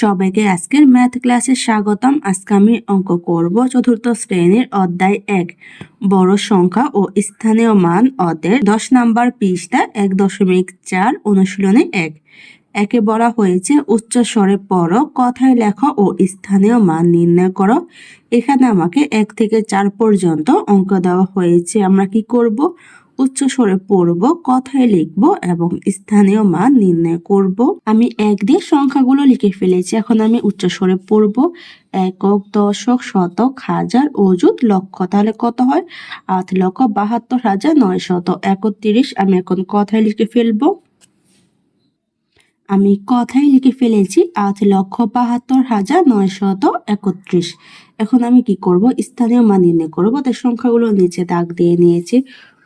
সবাইকে আজকের ম্যাথ ক্লাসে স্বাগতম। আজকে আমি অঙ্ক করব চতুর্থ শ্রেণির অধ্যায় এক। বড় সংখ্যা ও স্থানীয় মান অদের দশ নাম্বার পৃষ্ঠা এক দশমিক চার অনুশীলনে এক। একে বলা হয়েছে উচ্চ স্বরে পড়ো, কথায় লেখো ও স্থানীয় মান নির্ণয় করো। এখানে আমাকে এক থেকে চার পর্যন্ত অঙ্ক দেওয়া হয়েছে। আমরা কি করব? উচ্চ স্বরে পড়ব, কথায় লিখব এবং স্থানীয় মান নির্ণয় করব। আমি এক দিয়ে সংখ্যাগুলো লিখে ফেলেছি, এখন আমি উচ্চ স্বরে পড়ব। একক, দশক, শতক, হাজার, অযুত, লক্ষ। তাহলে কত হয়? আট লক্ষ, বাহাত্তর হাজার, নয় শত একত্রিশ, আমি এখন কথায় লিখে ফেলব। আমি কথাই লিখে ফেলেছি, আট লক্ষ, বাহাত্তর হাজার, নয় শত একত্রিশ। এখন আমি কি করব? স্থানীয় মান নির্ণয় করব, তাই সংখ্যাগুলো নিচে দাগ দিয়ে নিয়েছি।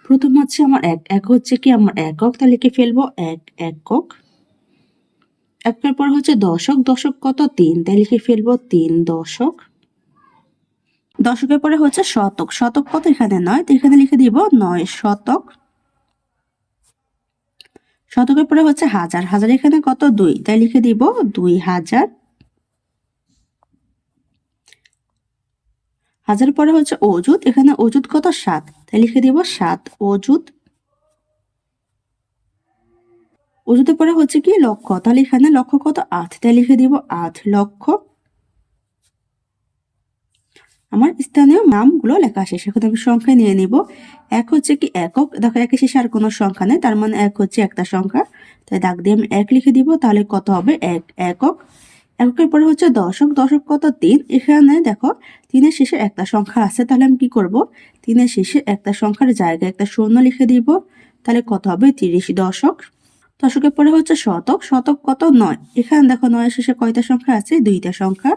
প্রথম হচ্ছে আমার এক এক হচ্ছে কি আমার একক তা লিখে ফেলব এক, একক। একের পর হচ্ছে দশক দশক কত? তিন, তাই লিখে ফেলব তিন দশক। দশকের পরে হচ্ছে শতক শতক কত এখানে? নয়, তো এখানে লিখে দিব নয় শতক। শতকের পরে হচ্ছে হাজার হাজার এখানে কত? দুই, তাই লিখে দিব দুই হাজার। হাজার পরে হচ্ছে অজুত এখানে অজুত কত? সাত। তাই লিখে দিব সাত। অজুত অজুতের পরে হচ্ছে কি? লক্ষ। তাহলে এখানে লক্ষ কত? আট। তাই লিখে দিব আট লক্ষ। আমার স্থানীয় নামগুলো লেখা শেষ এখন আমি সংখ্যা নিয়ে নিব। এক হচ্ছে কি একক? দেখো, একের শেষে আর কোনো সংখ্যা নেই, তার মানে এক হচ্ছে একটা সংখ্যা। তাই দাগ দিয়ে আমি এক লিখে দিব, তাহলে কত হবে? এক। একক। এককের পরে হচ্ছে দশক দশক কত তিন? এখানে দেখো, তিনের শেষে একটা সংখ্যা আছে, তাহলে আমি কি করব? তিনের শেষে একটা সংখ্যার জায়গায় একটা শূন্য লিখে দিব, তাহলে কত হবে? তিরিশ দশক। দশকের পরে হচ্ছে শতক শতক কত? নয়। এখানে দেখো নয়ের শেষে কয়টা সংখ্যা আছে? দুইটা সংখ্যা।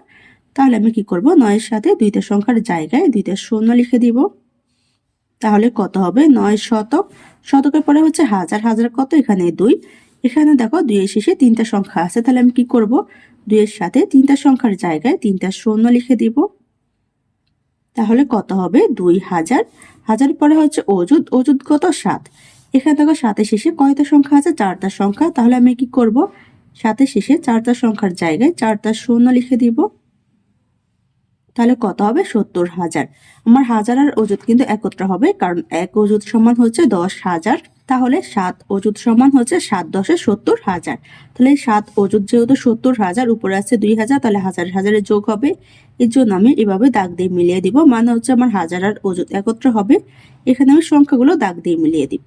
তাহলে আমি কি করব? নয়ের সাথে দুইটা সংখ্যার জায়গায় দুইটা শূন্য লিখে দিব। তাহলে কত হবে? নয় শতক। শতকের পরে হচ্ছে হাজার হাজার কত? এখানে দুই। এখানে দেখো, দুইয়ের শেষে তিনটা সংখ্যা আছে, তাহলে আমি কি করব? দুইয়ের সাথে তিনটা সংখ্যার জায়গায় তিনটা শূন্য লিখে দিব। তাহলে কত হবে? দুই হাজার। হাজার পরে হচ্ছে অজুদ অজুদ কত? সাত। এখানে দেখো সাতের শেষে কয়টা সংখ্যা আছে? চারটা সংখ্যা। তাহলে আমি কি করব? সাতের শেষে চারটা সংখ্যার জায়গায় চারটা শূন্য লিখে দিব। তাহলে কত হবে? সত্তর হাজার। আমার হাজার আর অজুত কিন্তু একত্র হবে, কারণ এক অজুত সমান হচ্ছে দশ হাজার। তাহলে সাত অজুত সমান হচ্ছে সাত দশে সত্তর হাজার। তাহলে সাত অজুত যেহেতু সত্তর হাজার, উপরে আছে দুই হাজার, তাহলে হাজার হাজারে যোগ হবে। এর জন্য আমি এভাবে দাগ দিয়ে মিলিয়ে দিব। মানে হচ্ছে আমার হাজার আর অজুত একত্র হবে। এখানে আমি সংখ্যাগুলো দাগ দিয়ে মিলিয়ে দিব।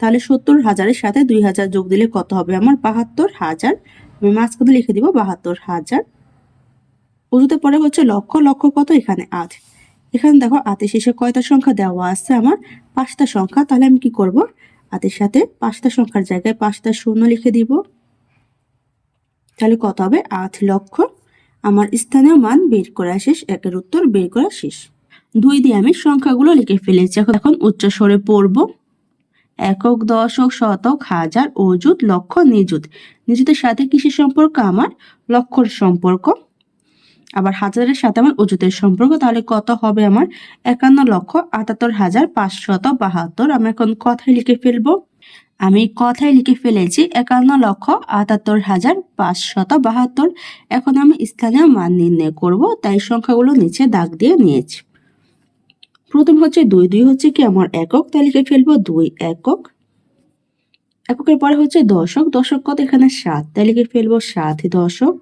তাহলে সত্তর হাজারের সাথে দুই হাজার যোগ দিলে কত হবে? আমার বাহাত্তর হাজার। আমি মাঝখানে লিখে দিব বাহাত্তর হাজার। উজুতে পরে হচ্ছে লক্ষ লক্ষ কত? এখানে আট। এখানে দেখো আতের শেষে কয়টা সংখ্যা দেওয়া আছে আমার? পাঁচটা সংখ্যা। তাহলে আমি কি করব? আতের সাথে পাঁচটা সংখ্যার জায়গায় পাঁচটা শূন্য লিখে দিব। তাহলে কত হবে? আট লক্ষ। আমার স্থানীয় মান বের করা শেষ, একের উত্তর বের করা শেষ। দুই দিয়ে আমি সংখ্যাগুলো লিখে ফেলেছি। এখন এখন উচ্চ স্বরে পড়ব। একক, দশক, শতক, হাজার, অযুত, লক্ষ, নিযুত। নিযুতের সাথে কিসের সম্পর্ক? আমার লক্ষর সম্পর্ক। আবার হাজারের সাথে আমার অজুতের সম্পর্ক, তাহলে কত হবে আমার? একান্ন লক্ষ আটাত্তর হাজার পাঁচশত বাহাত্তর। আমি এখন কথায় লিখে ফেলব। আমি কথায় লিখে ফেলেছি, একান্ন লক্ষ আটাত্তর হাজার পাঁচশত বাহাত্তর। এখন আমি স্থানীয় মান নির্ণয় করব, তাই সংখ্যাগুলো নিচে দাগ দিয়ে নিয়েছি। প্রথম হচ্ছে দুই দুই হচ্ছে কি আমার একক? তাই লিখে ফেলব দুই একক। এককের পরে হচ্ছে দশক দশক কত? এখানে সাত। তাই লিখে ফেলব সাত দশক।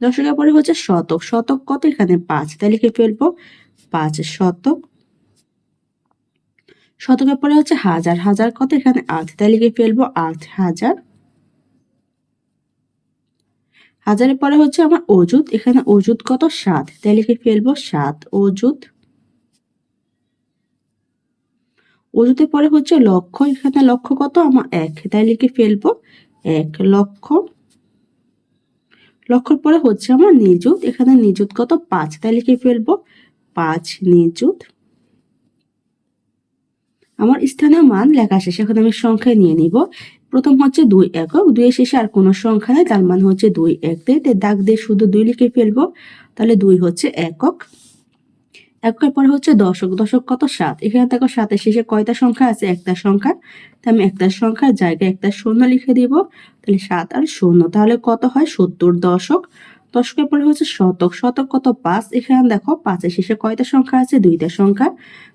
দশকের পরে হচ্ছে শতক। শতক কত? এখানে পাঁচ। তাই লিখে ফেলব, পাঁচ শতক। শতকের পরে হচ্ছে হাজার। হাজার কত? এখানে আট। তাই লিখে ফেলব, আট হাজার। হাজারের পরে হচ্ছে আমার অজুত এখানে অজুত কত? সাত। তাই লিখে ফেলব, সাত অজুত অজুতের পরে হচ্ছে লক্ষ। এখানে লক্ষ কত? আমার এক। তাই লিখে ফেলব, এক লক্ষ। লক্ষর পরে হচ্ছে আমার নিযুত। এখানে নিযুত কত? পাঁচ। তাই লিখে ফেলব? পাঁচ নিযুত। আমার স্থানীয় মান লেখা শেষ এখন আমি সংখ্যায় নিয়ে নিব। প্রথম হচ্ছে দুই একক। দুইয়ের শেষে আর কোনো সংখ্যা নেই, তার মান হচ্ছে দুই এক। দাগ দিয়ে শুধু দুই লিখে ফেলব। তাহলে দুই হচ্ছে একক। একের পরে হচ্ছে দশক। দশক কত? সাত। এখানে দেখো সাতের শেষে কয়টা সংখ্যা আছে? একটা সংখ্যা। তাই আমি একটা সংখ্যার জায়গায় একটা শূন্য লিখে দিব। তাহলে সাত আর শূন্য। তাহলে কত হয়? সত্তর দশক। দশকের পরে হচ্ছে শতক। শতক কত? পাঁচ। এখানে দেখো পাঁচের শেষে কয়টা সংখ্যা আছে? দুইটা সংখ্যা।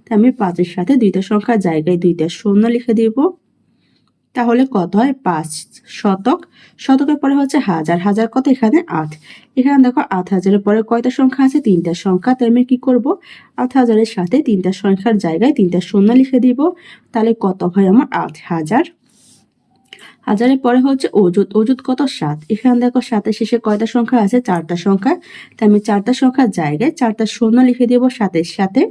তাই আমি পাঁচের সাথে দুইটা সংখ্যার জায়গায় দুইটা শূন্য লিখে দিব। তাহলে কত হয়? পাঁচ শতক। শতকের পরে হচ্ছে হাজার। হাজার কত? এখানে আট। এখানে দেখো আট হাজারের পরে কয়টা সংখ্যা আছে? তিনটা সংখ্যা। তাই আমি কি করব? আট হাজারের সাথে তিনটা সংখ্যার জায়গায় তিনটা শূন্য লিখে দিব। তাহলে কত হয় আমার? আট হাজার। হাজারের পরে হচ্ছে অজুত অজুত কত? সাত। এখানে দেখো সাতের শেষে কয়টা সংখ্যা আছে? চারটা সংখ্যা। তাই আমি চারটা সংখ্যার জায়গায় চারটা শূন্য লিখে দিব সাতের সাথে।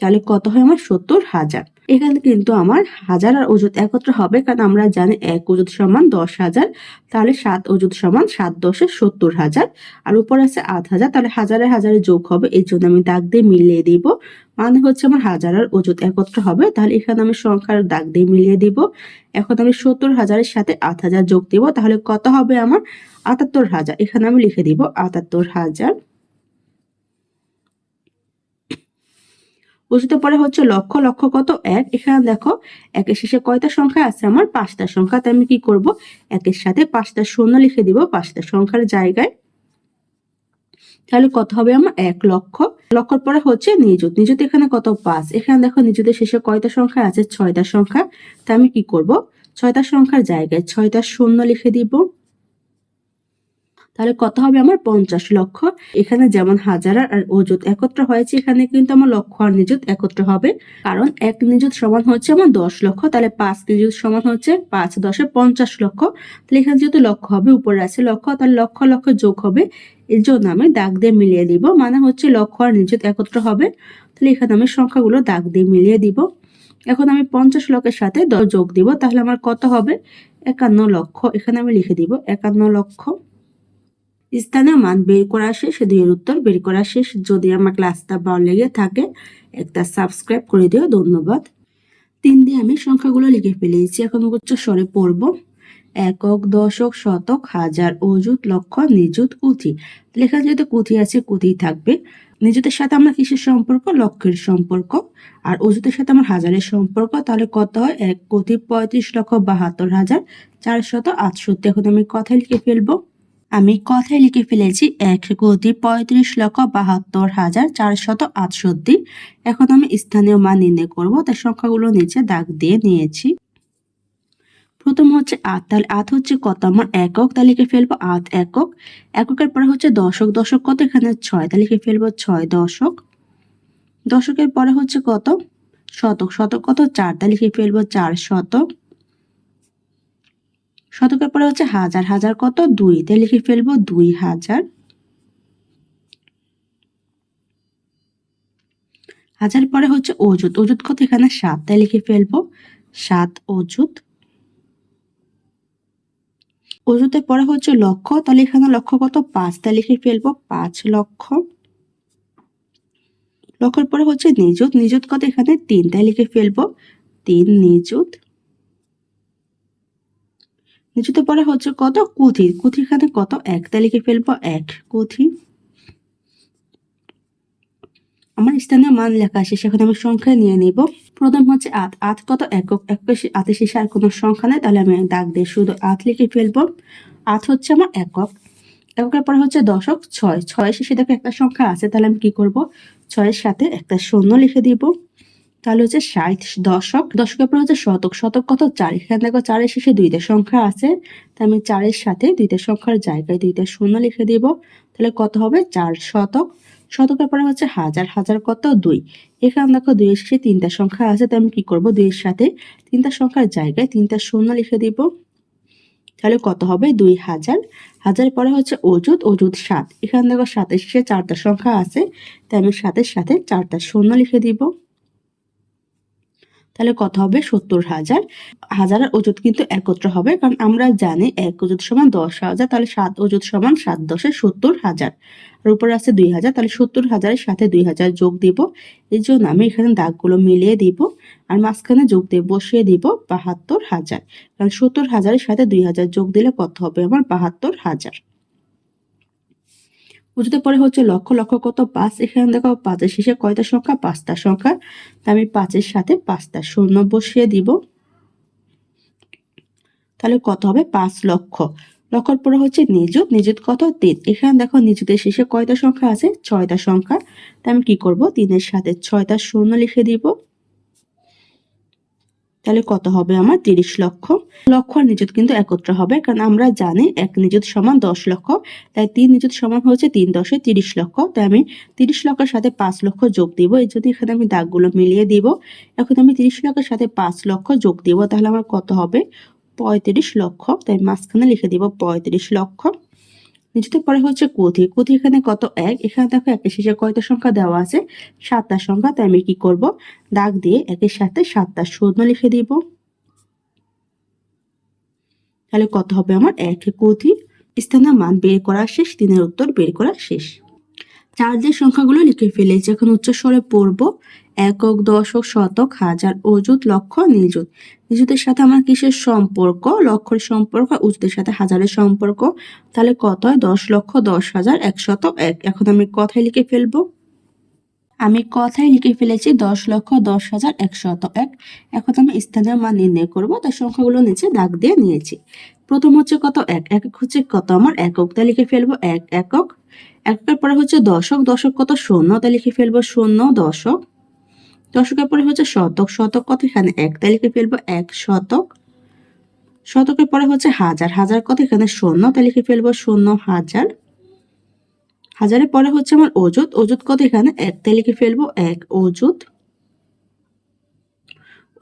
তাহলে কত হয় আমার? সত্তর হাজার। এখানে কিন্তু আমার হাজার আর অজুত একত্র হবে, কারণ আমরা জানি এক অজুত সমান দশ হাজার, তাহলে সাত অজুত সমান সাত দশে সত্তর হাজার, আর উপর আছে আট হাজার, তাহলে হাজারে হাজারে যোগ হবে, এর জন্য আমি দাগ দিয়ে মিলিয়ে দিব মানে হচ্ছে আমার হাজার আর অজুত একত্র হবে, তাহলে এখানে আমি সংখ্যার দাগ দিয়ে মিলিয়ে দিব, এখন আমি সত্তর হাজারের সাথে আট হাজার যোগ দিব, তাহলে কত হবে আমার আটাত্তর হাজার, এখানে আমি লিখে দিব আটাত্তর হাজার বুঝতে পরে হচ্ছে লক্ষ লক্ষ কত? এক। এখানে দেখো, একের শেষে কয়টা সংখ্যা আছে আমার? পাঁচটা সংখ্যা। তাই আমি কি করব? একের সাথে পাঁচটা শূন্য লিখে দিব পাঁচটা সংখ্যার জায়গায়। তাহলে কত হবে আমার? এক লক্ষ। লক্ষর পরে হচ্ছে নিযুত। নিযুত এখানে কত? পাঁচ। এখানে দেখো, নিযুতের শেষে কয়টা সংখ্যা আছে? ছয়টা সংখ্যা। তা আমি কি করব? ছয়টা সংখ্যার জায়গায় ছয়টা শূন্য লিখে দিব। তাহলে কত হবে আমার পঞ্চাশ লক্ষ? এখানে যেমন হাজার আর অজুত একত্র হয়েছে, এখানে কিন্তু আমার লক্ষ আর নিযুত একত্র হবে। কারণ এক নিযুত সমান হচ্ছে আমার দশ লক্ষ, তাহলে পাঁচ নিযুত সমান হচ্ছে পাঁচ দশে পঞ্চাশ লক্ষ। তাহলে এখানে যেহেতু লক্ষ হবে, উপরে আছে লক্ষ, তাহলে লক্ষ লক্ষ যোগ হবে। এর জন্য আমি দাগ দিয়ে মিলিয়ে দিব মানে হচ্ছে লক্ষ আর নিযুত একত্র হবে। তাহলে এখানে আমি সংখ্যাগুলো দাগ দিয়ে মিলিয়ে দিব। এখন আমি পঞ্চাশ লক্ষের সাথে যোগ দিব, তাহলে আমার কত হবে? একান্ন লক্ষ, এখানে আমি লিখে দিব একান্ন লক্ষ। স্থানীয় মান বের করা শেষ দুইয়ের উত্তর বের করা শেষ। যদি আমার ক্লাসটা ভালো লেগে থাকে, একটা সাবস্ক্রাইব করে দিও, ধন্যবাদ। তিন দিয়ে আমি সংখ্যাগুলো লিখে ফেলেছি। এখন উচ্চ স্বরে পড়ব। একক, দশক, শতক, হাজার অজুত লক্ষ নিযুত, কুথি। লেখা যেহেতু কুথি আছে কুথি থাকবে। নিযুতের সাথে আমার কিসের সম্পর্ক? লক্ষের সম্পর্ক। আর অজুতের সাথে আমার হাজারের সম্পর্ক, তাহলে কত হয়? এক কোটি পঁয়ত্রিশ লক্ষ বাহাত্তর হাজার চারশত আটষট্টি। এখন আমি কথায় লিখে ফেলব। আমি কথায় লিখে ফেলেছি এক কোটি পঁয়ত্রিশ লক্ষ বাহাত্তর হাজার চারশত আটষট্টি। এখন আমি স্থানীয় মান নির্ণয় করব, তার সংখ্যাগুলো নিচে দাগ দিয়ে নিয়েছি। প্রথম হচ্ছে আট, তাহলে আট হচ্ছে কত? আমার একক, তাহলে লিখে ফেলব আট একক। এককের পরে হচ্ছে দশক দশক কত? এখানে ছয়, তাহলে লিখে ফেলব ছয় দশক। দশকের পরে হচ্ছে কত? শতক শতক কত? চার, তাহলে লিখে ফেলব চার শতক। শতকের পরে হচ্ছে হাজার হাজার কত? দুই। তাই লিখে ফেলব দুই হাজার। হাজার পরে হচ্ছে অজুত অজুত কত এখানে? সাত। তাই লিখে ফেলব সাত অজুত অজুতের পরে হচ্ছে লক্ষ। তাহলে এখানে লক্ষ কত? পাঁচ। তাই লিখে ফেলব পাঁচ লক্ষ। লক্ষের পরে হচ্ছে নিযুত। নিযুত কত এখানে? তিন। তাই লিখে ফেলব তিন নিযুত। নিচুতে পরে হচ্ছে কত কুথি? কুথির খাতে কত? এক। তাই লিখে ফেলব, এক। কুথি। আমার স্থানীয় মান লেখা আছে, সেখানে আমি সংখ্যা নিয়ে নিব। প্রথম হচ্ছে আট আট কত একক? একক আতে শেষে আর কোনো সংখ্যা নেই, তাহলে আমি দাগ দিয়ে শুধু আট লিখে ফেলব। আট হচ্ছে আমার একক। এককের পরে হচ্ছে দশক, ছয়। ছয় শেষে দেখো একটা সংখ্যা আছে, তাহলে আমি কি করব? ছয়ের সাথে একটা শূন্য লিখে দিব। তাহলে হচ্ছে ষাট দশক, দশকের পর হচ্ছে শতক। শতক কত? চার। এখানে দেখো চারের শেষে দুইটা সংখ্যা আছে। তা আমি চারের সাথে দুইটা সংখ্যার জায়গায় দুইটা শূন্য লিখে দিব। তাহলে কত হবে? চার শতক। শতকের পরে হচ্ছে হাজার। হাজার কত? দুই। এখানে দেখো দুইয়ের শেষে তিনটা সংখ্যা আছে। তাই আমি কি করব? দুইয়ের সাথে তিনটা সংখ্যার জায়গায় তিনটা শূন্য লিখে দিব। তাহলে কত হবে? দুই হাজার। হাজার পরে হচ্ছে অজুত অজুত সাত। এখানে দেখো সাতের শেষে চারটা সংখ্যা আছে। তাই আমি সাতের সাথে চারটা শূন্য লিখে দিব। তাহলে কত হবে? সত্তর হাজার। হাজারের অজুত কিন্তু একত্র হবে, কারণ আমরা জানি এক অজুত সমান দশ হাজার, তাহলে সাত অজুত সমান সাত দশে সত্তর হাজার। আর উপরে আছে দুই হাজার, তাহলে সত্তর হাজারের সাথে দুই হাজার যোগ দিব। এই জন্য আমি এখানে দাগগুলো মিলিয়ে দিব আর মাঝখানে যোগ দিয়ে বসিয়ে দিব বাহাত্তর হাজার। কারণ সত্তর হাজারের সাথে দুই হাজার যোগ দিলে কত হবে? আমার বাহাত্তর হাজার। উঁচুতে পরে হচ্ছে লক্ষ লক্ষ কত পাঁচ এখানে দেখো পাঁচের শেষে কয়টা সংখ্যা? পাঁচটা সংখ্যা। তা আমি পাঁচের সাথে পাঁচটা শূন্য বসিয়ে দিব। তাহলে কত হবে? পাঁচ লক্ষ। লক্ষর পরে হচ্ছে নিযুত। নিযুত কত? তিন। এখানে দেখো নিযুতের শেষে কয়টা সংখ্যা আছে? ছয়টা সংখ্যা। তা আমি কি করব? তিনের সাথে ছয়টা শূন্য লিখে দিব। তাহলে কত হবে আমার? তিরিশ লক্ষ। লক্ষ আর নিযুত কিন্তু একত্র হবে, কারণ আমরা জানি এক নিযুত সমান দশ লক্ষ। তাই তিন নিযুত সমান হচ্ছে তিন দশে তিরিশ লক্ষ। তাই আমি তিরিশ লক্ষের সাথে পাঁচ লক্ষ যোগ দিব। এই যদি এখানে আমি দাগগুলো মিলিয়ে দিব, এখন আমি তিরিশ লক্ষের সাথে পাঁচ লক্ষ যোগ দিব, তাহলে আমার কত হবে? পঁয়ত্রিশ লক্ষ। তাই মাঝখানে লিখে দিব পঁয়ত্রিশ লক্ষ। নিচেতে পরে হচ্ছে কুথি। কুথি এখানে কত এক? এখানে দেখো একের শেষে কয়টা সংখ্যা দেওয়া আছে? সাতটা সংখ্যা, তাই আমি কি করব? দাগ দিয়ে একের সাথে সাতটা শূন্য লিখে দিব। তাহলে কত হবে আমার? এক কোথি। স্থানীয় মান বের করা শেষ, তিনের উত্তর বের করা শেষ। চার যে সংখ্যাগুলো লিখে ফেলেছি। এখন উচ্চস্বরে পড়ব। একক, দশক, শতক, হাজার, অযুত, লক্ষ, নিযুত। নিযুতের সাথে আমার কিসের সম্পর্ক? লক্ষের সম্পর্ক, উযুতের সাথে হাজারের সম্পর্ক। তাহলে কত হয়? দশ লক্ষ, দশ হাজার একশত এক। এখন আমি কথায় লিখে ফেলব। আমি কথায় লিখে ফেলেছি দশ লক্ষ, দশ হাজার একশত এক। এখন আমি স্থানীয় মান নির্ণয় করব তার সংখ্যাগুলো নিচে দাগ দিয়ে নিয়েছি। প্রথম হচ্ছে কত? এক। একক হচ্ছে কত? আমার একক তা লিখে ফেলব এক। একক। একের পরে হচ্ছে দশক দশক কত? শূন্য তা লিখে ফেলব শূন্য, দশক। দশকের পরে হচ্ছে শতক শতক কত এখানে এক তা লিখে ফেলব এক শতক। শতকের পরে হচ্ছে হাজার হাজার কত এখানে শূন্য তা লিখে ফেলব শূন্য হাজার। হাজারের পরে হচ্ছে আমার অজুত অজুত কত এখানে এক তা লিখে ফেলব এক অজুত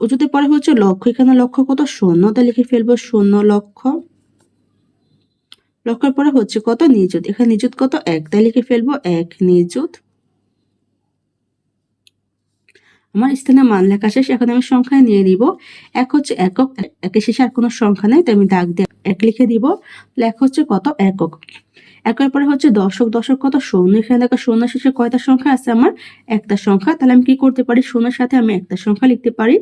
অজুতের পরে হচ্ছে লক্ষ এখানে লক্ষ কত? শূন্য তা লিখে ফেলব শূন্য লক্ষ। লক্ষের পরে হচ্ছে কত? নিযুত। এখানে নিযুত কত? এক তাই ফেলব এক নিযুত। আমার স্থানে মান লেখা শেষ, এখন আমি সংখ্যায় নিয়ে নিব। এক হচ্ছে একক একের শেষে আর কোনো সংখ্যা নেই, তাই আমি দাগ দিয়ে এক লিখে দিব। লেখ হচ্ছে কত? একক। একের পরে হচ্ছে দশক দশক কত? শূন্য। এখানে দেখো শূন্য শেষে কয়টা সংখ্যা আছে আমার? একটা সংখ্যা। তাহলে আমি কি করতে পারি? শূন্যের সাথে আমি একটা সংখ্যা লিখতে পারি।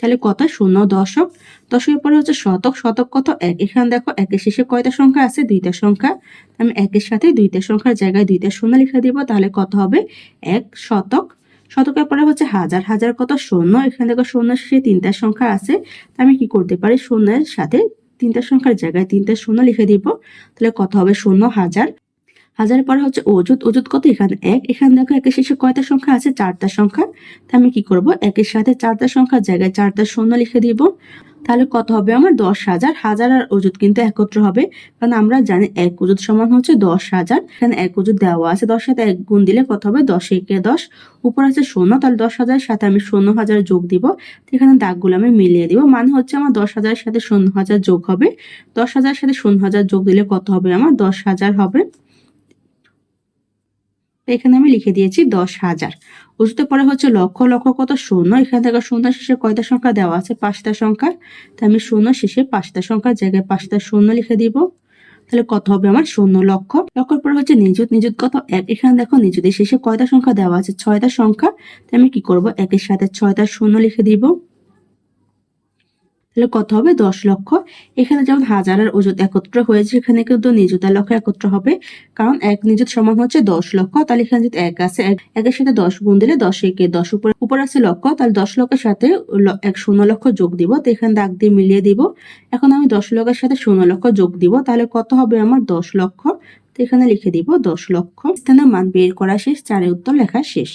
তাহলে কত? শূন্য, দশক। দশকের পরে হচ্ছে শতক। শতক কত? এক। এখানে দেখো একের শেষে কয়টা সংখ্যা আছে? দুইটা সংখ্যা। আমি একের সাথে দুইটা সংখ্যার জায়গায় দুইটা শূন্য লিখে দিব। তাহলে কত হবে? এক শতক। শতকের পরে হচ্ছে হাজার হাজার কত শূন্য, এখানে দেখো শূন্য শেষে তিনটা সংখ্যা আছে। আমি কি করতে পারি? শূন্যের সাথে তিনটা সংখ্যার জায়গায় তিনটা শূন্য লিখে দিব। তাহলে কত হবে? শূন্য, হাজার। হাজারের পরে হচ্ছে অজুত অজুত কত? এখানে এক। এখানে দেখো একের শেষে কয়টা সংখ্যা আছে? চারটা সংখ্যা। তা আমি কি করব? একের সাথে চারটা সংখ্যার জায়গায় চারটা শূন্য লিখে দিব। তাহলে কত হবে আমার? দশ হাজার। হাজার আর অজুত কিন্তু একত্র হবে। কারণ আমরা জানি এক অজুত সমান হচ্ছে দশ হাজার। এখানে এক অজুত দেওয়া আছে। দশ সাথে এক গুণ দিলে কত হবে? দশ, একে দশ। উপর আছে শূন্য। তাহলে দশ হাজারের সাথে আমি শূন্য হাজার যোগ দিব। এখানে দাগগুলো আমি মিলিয়ে দিব। মানে হচ্ছে আমার দশ হাজারের সাথে শূন্য হাজার যোগ হবে। দশ হাজারের সাথে শূন্য হাজার যোগ দিলে কত হবে আমার? দশ হাজার হবে। এখানে আমি লিখে দিয়েছি দশ হাজার। উঁচুতে পরে হচ্ছে লক্ষ লক্ষ কত? শূন্য। এখানে থেকে শূন্য শেষে কয়টা সংখ্যা দেওয়া আছে? পাঁচটা সংখ্যা। তাই আমি শূন্য শেষে পাঁচটা সংখ্যার জায়গায় পাঁচটা শূন্য লিখে দিব। তাহলে কত হবে আমার? শূন্য লক্ষ। লক্ষর পরে হচ্ছে নিযুত নিযুত কত? এক। এখানে দেখো নিযুতের শেষে কয়টা সংখ্যা দেওয়া আছে? ছয়টা সংখ্যা। তাই আমি কি করব? একের সাথে ছয়টা শূন্য লিখে দিব। তাহলে কত হবে? দশ লক্ষ। এখানে যেমন হাজারের ওজুত একত্র হয়েছে এখানে কিন্তু নিযুতার লক্ষ একত্র হবে। কারণ এক নিযুত সমান হচ্ছে দশ লক্ষ। তাহলে এখানে যদি এক আছে একের সাথে দশ গুণ দিলে দশ একে দশ। উপরে, উপর আছে লক্ষ। তাহলে দশ লক্ষের সাথে এক শূন্য লক্ষ যোগ দিব। তো এখানে দাগ দিয়ে মিলিয়ে দিব। এখন আমি দশ লক্ষের সাথে শূন্য লক্ষ যোগ দিব। তাহলে কত হবে আমার? দশ লক্ষ। তো এখানে লিখে দিব দশ লক্ষ। স্থানের মান বের করা শেষ। চারের উত্তর লেখা শেষ।